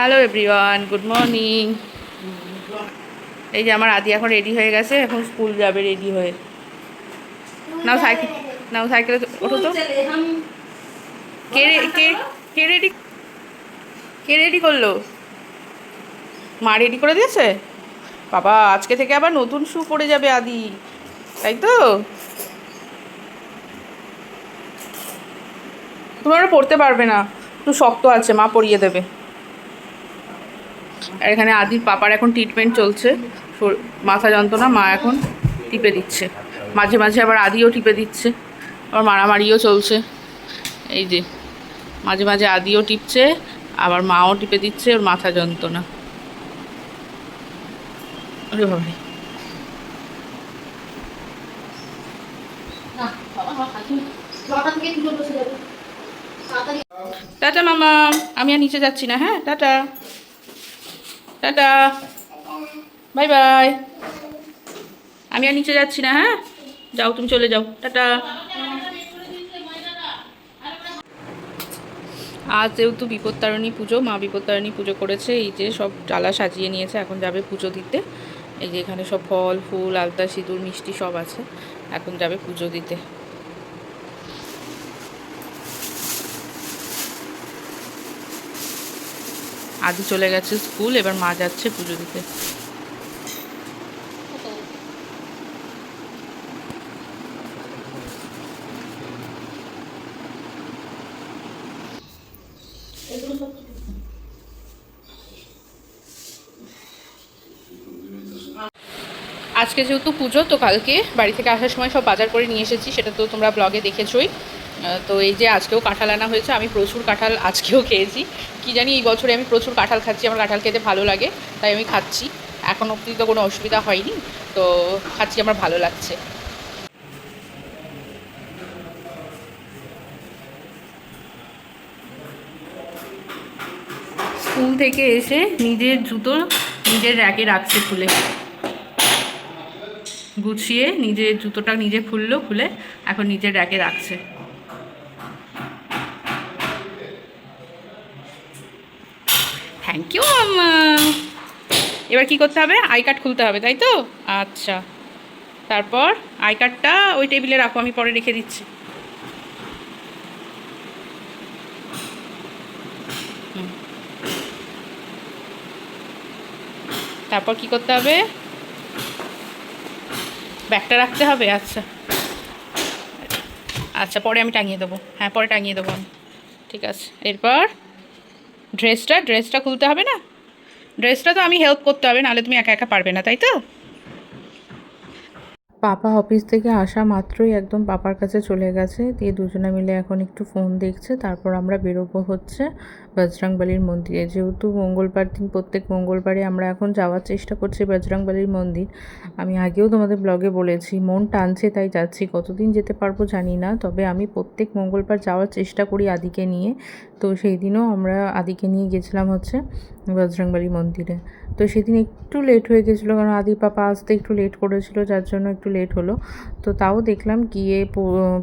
Hello everyone good morning এই যে আমার আদি এখন রেডি হয়ে গেছে এখন স্কুল যাবে রেডি হয়ে। নাও সাইকেল নাও সাইকেলে ওঠো তো। কে কে কে রেডি কে রেডি করল? মা রেডি করে দিয়েছে? বাবা আজকে থেকে আবার নতুন শু পরে যাবে আদি তাই তো? তুমি ওটা পড়তে পারবে না একটু শক্ত আছে মা পরিয়ে দেবে। আর এখানে আদির পাপার এখন ট্রিটমেন্ট চলছে। মাথা যন্ত্রণা মা এখন টিপে দিচ্ছে। মাঝে মাঝে আবার আদিও টিপে দিচ্ছে। আবার মারামারিও চলছে। এই যে মাঝে মাঝে আদিও টিপছে আবার মাও টিপে দিচ্ছে ওর মাথা যন্ত্রণা। ওরে টাটা মামা। আমি আর নিচে যাচ্ছি না হ্যাঁ? টাটা। টাটা। Bye bye. আমি আর নিচে যাচ্ছি না হ্যাঁ? যাও, তুমি চলে যাও। টাটা। আজ যেহেতু বিপত্তারণী পুজো, মা বিপত্তারণী পুজো করেছে, এই যে সব ডালা সাজিয়ে নিয়েছে, এখন যাবে পুজো দিতে। এই যে এখানে সব ফল, ফুল, আলতা, সিঁদুর, মিষ্টি সব আছে, এখন যাবে পুজো দিতে। আদি চলে গেছে স্কুল, এবার মা যাচ্ছে পুজো দিতে। আজকে যেহেতু পুজো, তো কালকে বাড়ি থেকে আসার সময় সব বাজার করে নিয়ে এসেছি, সেটা তো তোমরা ব্লগে দেখেছোই। তো এই যে আজকেও কাঁঠাল আনা হয়েছে, আমি প্রচুর কাঁঠাল আজকেও খেয়েছি। কি জানি এই বছরে আমি প্রচুর কাঁঠাল খাচ্ছি, আমার কাঁঠাল খেতে ভালো লাগে, তাই আমি খাচ্ছি। এখন অবধি তো কোনো অসুবিধা হয়নি, তো খাচ্ছি, আমার ভালো লাগছে। স্কুল থেকে এসে নিজের জুতো নিজের র্যাকে রাখছে খুলে। গুছিয়ে নিজের জুতোটা নিজে খুললো, খুলে এখন নিজের র্যাকে রাখছে। থ্যাংক ইউ এবার কি করতে হবে? আই কার্ড খুলতে হবে, তাই তো? আচ্ছা। তারপর আই কার্ডটা ওই টেবিলে রাখো, আমি পরে রেখে দিচ্ছি। তারপর কি করতে হবে? ব্যাগটা রাখতে হবে? আচ্ছা। আচ্ছা পরে আমি টাঙিয়ে দেবো। হ্যাঁ পরে টাঙিয়ে দেবো আমি। ঠিক আছে। এরপর ড্রেসটা ড্রেসটা খুলতে হবে না? ড্রেসটা তো আমি হেল্প করতে হবে, নাহলে তুমি একা একা পারবে না, তাই তো? পাপা অফিস থেকে আসা মাত্রই একদম পাপার কাছে চলে গেছে। দিয়ে দুজনে মিলে এখন একটু ফোন দেখছে, তারপর আমরা বেরোবো হচ্ছে বজরংবলির মন্দিরে। যেহেতু মঙ্গলবার দিন, প্রত্যেক মঙ্গলবারে আমরা এখন যাওয়ার চেষ্টা করছি বজরংবলির মন্দির। আমি আগেও তোমাদের ব্লগে বলেছি, মন টানছে তাই যাচ্ছি। কতদিন যেতে পারব জানি না, তবে আমি প্রত্যেক মঙ্গলবার যাওয়ার চেষ্টা করি আদিকে নিয়ে। তো সেই দিনও আমরা আদিকে নিয়ে গেছিলাম হচ্ছে বজরংবলী মন্দিরে। তো সেদিন একটু লেট হয়ে গেছিল, কারণ আদি পাপা আসতে একটু লেট করেছিল, যার জন্য একটু লেট হলো। তো তাও দেখলাম গিয়ে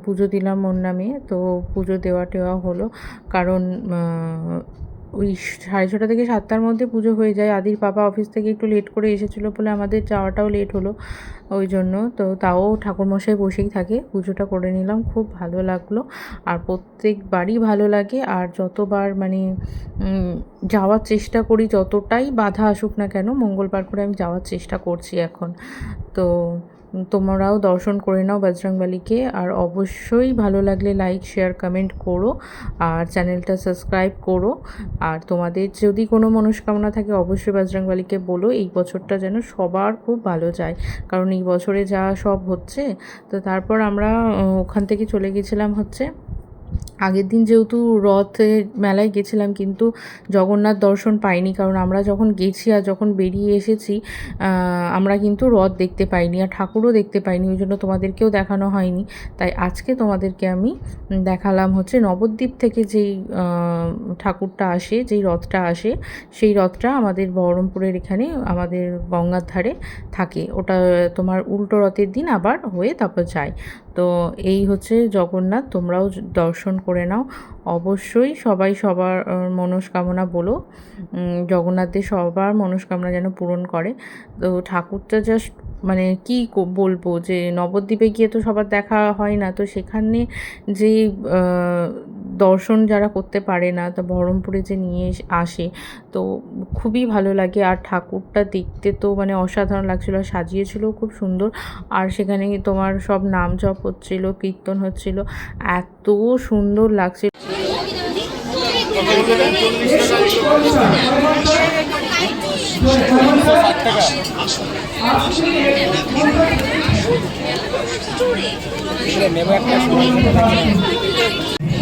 পুজো দিলাম ওর নামে। তো পুজো দেওয়া টেওয়া হলো। কারণ ওই সাড়ে ছটা থেকে সাতটার মধ্যে পুজো হয়ে যায়। আদির পাপা অফিস থেকে একটু লেট করে এসেছিল বলে আমাদের যাওয়াটাও লেট হলো। ওই জন্য তো তাও ঠাকুরমশাই বসেই থাকে। পুজোটা করে নিলাম। খুব ভালো লাগল। আর প্রত্যেকবারই ভালো লাগে। আর যতবার মানে যাওয়ার চেষ্টা করি, যতটাই বাধা আসুক না কেন, মঙ্গলবার করে আমি যাওয়ার চেষ্টা করছি এখন। তো তোমরাও দর্শন করে নাও বজরংবলীকে আর অবশ্যই ভালো লাগলে লাইক শেয়ার কমেন্ট করো। আর চ্যানেলটা সাবস্ক্রাইব করো। আর তোমাদের যদি কোনো মনস্কামনা থাকে, অবশ্যই বজরংবলীকে বলো। এই বছরটা যেন সবার খুব ভালো যায়। কারণ এই বছরে যা সব হচ্ছে, তো তারপর আমরা ওখান থেকে চলে গেছিলাম হচ্ছে আগের দিন যেহেতু রথে মেলায় গেছিলাম, কিন্তু জগন্নাথ দর্শন পাইনি। কারণ আমরা যখন গেছি আর যখন বেরিয়ে এসেছি আমরা কিন্তু রথ দেখতে পাইনি আর ঠাকুরও দেখতে পাইনি। ওই জন্য তোমাদেরকেও দেখানো হয়নি। তাই আজকে তোমাদেরকে আমি দেখালাম হচ্ছে নবদ্বীপ থেকে যেই ঠাকুরটা আসে, যেই রথটা আসে, সেই রথটা আমাদের বহরমপুরের এখানে আমাদের গঙ্গার ধারে থাকে। ওটা তোমার উল্টো রথের দিন আবার হয়ে তারপর যায়। তো এই হচ্ছে জগন্নাথ, তোমরাও দর্শন করে নাও। অবশ্যই সবাই সবার মনস্কামনা বলো। জগন্নাথদের সবার মনস্কামনা যেন পূরণ করে। তো ঠাকুরটা জাস্ট মানে কি বলব যে নবদ্বীপে গিয়ে তো সবার দেখা হয় না। তো সেখানে যে দর্শন যারা করতে পারে না, তা বহরমপুরে যে নিয়ে আসে, তো খুবই ভালো লাগে। আর ঠাকুরটা দেখতে তো মানে অসাধারণ লাগছিল, আর সাজিয়েছিল খুব সুন্দর। আর সেখানে তোমার সব নাম জপ হচ্ছিল, কীর্তন হচ্ছিল, এত সুন্দর লাগছে আমাদের মহারাষ্ট্রের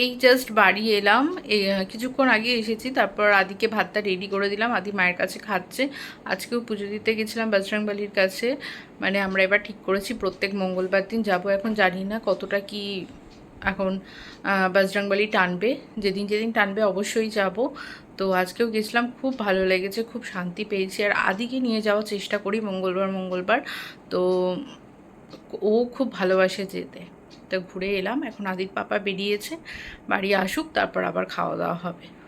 এই জাস্ট বাড়ি এলাম। কিছুক্ষণ আগে এসেছি তারপর আদিকে ভাতটা রেডি করে দিলাম। আদি মায়ের কাছে খাচ্ছে। আজকেও পুজো দিতে গেছিলাম বজরংবলির কাছে। মানে আমরা এবার ঠিক করেছি প্রত্যেক মঙ্গলবার দিন যাব। এখন জানি না কতটা কি এখন আহ, টানবে। যেদিন যেদিন টানবে অবশ্যই যাব। তো আজকেও গেছিলাম খুব ভালো লেগেছে খুব শান্তি পেয়েছি। আর আদিকে নিয়ে যাওয়ার চেষ্টা করি মঙ্গলবার মঙ্গলবার। তো ও খুব ভালোবাসে যেতে। ঘুরে এলাম। এখন আদির পাপা বেরিয়েছে। বাড়ি আসুক তারপর আবার খাওয়া দাওয়া হবে।